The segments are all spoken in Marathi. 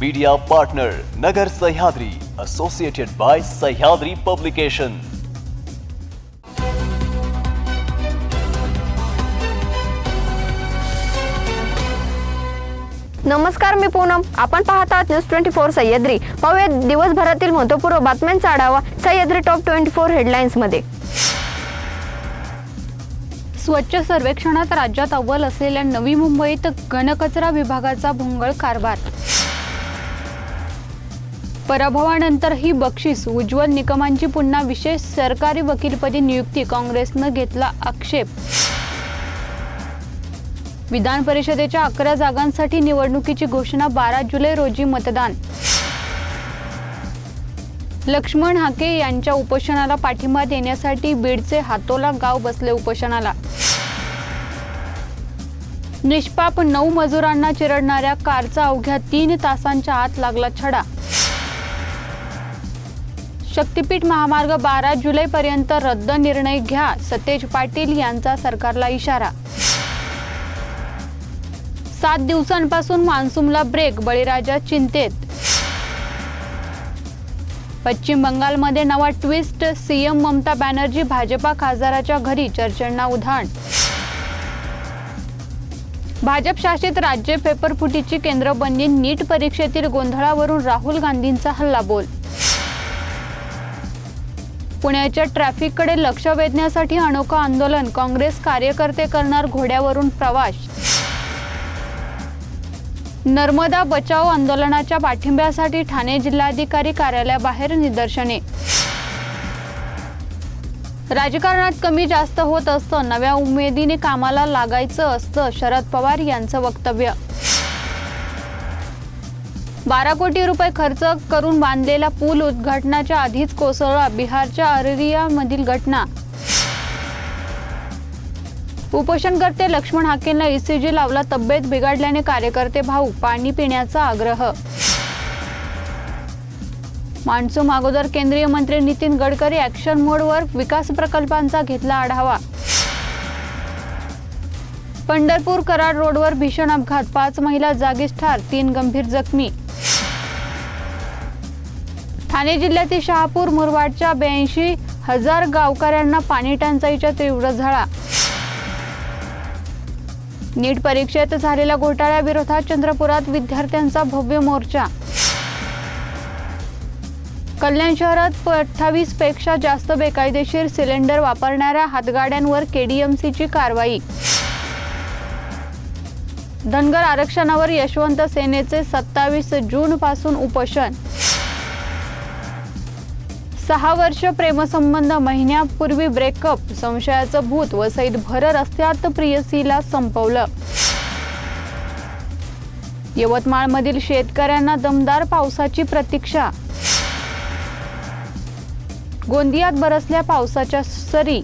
Media partner Nagar Sahyadri associated by Sahyadri publication नमस्कार मी पूनम. आपण पाहत आहात न्यूज ट्वेंटी फोर सह्याद्री. पाहूया दिवसभरातील महत्त्वपूर्ण बातम्यांचा आढावा सह्याद्री टॉप ट्वेंटी फोर हेडलाईन्समध्ये. स्वच्छ सर्वेक्षणात राज्यात अव्वल असलेल्या नवी मुंबईत घनकचरा विभागाचा भोंगळ कारभार. पराभवानंतरही बक्षीस. उज्ज्वल निकमांची पुन्हा विशेष सरकारी वकीलपदी नियुक्ती. काँग्रेसनं घेतला आक्षेप. विधान परिषदेच्या अकरा जागांसाठी निवडणुकीची घोषणा बारा जुलै रोजी मतदान. लक्ष्मण हाके यांच्या उपोषणाला पाठिंबा देण्यासाठी बीडचे हातोला गाव बसले उपोषणाला. निष्पाप नऊ मजुरांना चिरडणाऱ्या कारचा अवघ्या तीन तासांच्या आत लागला छडा. शक्तीपीठ महामार्ग बारा जुलैपर्यंत रद्द निर्णय घ्या सतेज पाटील यांचा सरकारला इशारा. सात दिवसांपासून मान्सूनला ब्रेक बळीराजा चिंतेत. पश्चिम बंगालमध्ये नवा ट्विस्ट सीएम ममता बॅनर्जी भाजपा खासदाराच्या घरी चर्चांना उधाण. भाजप शासित राज्य पेपरफुटीची केंद्रबंदी नीट परीक्षेतील गोंधळावरून राहुल गांधींचा हल्लाबोल. पुण्याच्या ट्रॅफिककडे लक्ष वेधण्यासाठी अनोखं आंदोलन. काँग्रेस कार्यकर्ते करणार घोड्यावरून प्रवास. नर्मदा बचाव आंदोलनाच्या पाठिंब्यासाठी ठाणे जिल्हाधिकारी कार्यालयाबाहेर निदर्शने. राजकारणात कमी जास्त होत असतं. नव्या उमेदीने कामाला लागायचं असतं शरद पवार यांचं वक्तव्य. बारा कोटी रुपये खर्च करून बांधलेला पूल उद्घाटनाच्या आधीच कोसळला बिहारच्या अररियामधील घटना. उपोषणकर्ते लक्ष्मण हाकेंना ईसीजी लावला तब्येत बिघडल्याने कार्यकर्ते भाऊ पाणी पिण्याचा आग्रह. मान्सून अगोदर केंद्रीय मंत्री नितीन गडकरी ऍक्शन मोडवर विकास प्रकल्पांचा घेतला आढावा. पंढरपूर कराड रोडवर भीषण अपघात पाच महिला जागीच ठार तीन गंभीर जखमी. ठाणे जिल्ह्यातील शहापूर मुरवाडच्या ब्याऐंशी हजार गावकऱ्यांना पाणी टंचाईच्या तीव्र झळा. नीट परीक्षेत झालेल्या घोटाळ्याविरोधात चंद्रपुरात विद्यार्थ्यांचा भव्य मोर्चा. कल्याण शहरात अठ्ठावीसपेक्षा जास्त बेकायदेशीर सिलेंडर वापरणाऱ्या हातगाड्यांवर केडीएमसीची कारवाई. धनगर आरक्षणावर यशवंत सेनेचे सत्तावीस जून पासून उपोषण. सहा वर्ष प्रेमसंबंध महिन्यापूर्वी ब्रेकअप संशयाचं भूत वसईत भर रस्त्यात प्रियसीला संपवलं. यवतमाळमधील शेतकऱ्यांना दमदार पावसाची प्रतीक्षा. गोंदियात बरसल्या पावसाच्या सरी.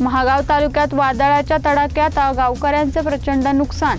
महागाव तालुक्यात वादळाच्या तडाक्यात गावकऱ्यांचे प्रचंड नुकसान.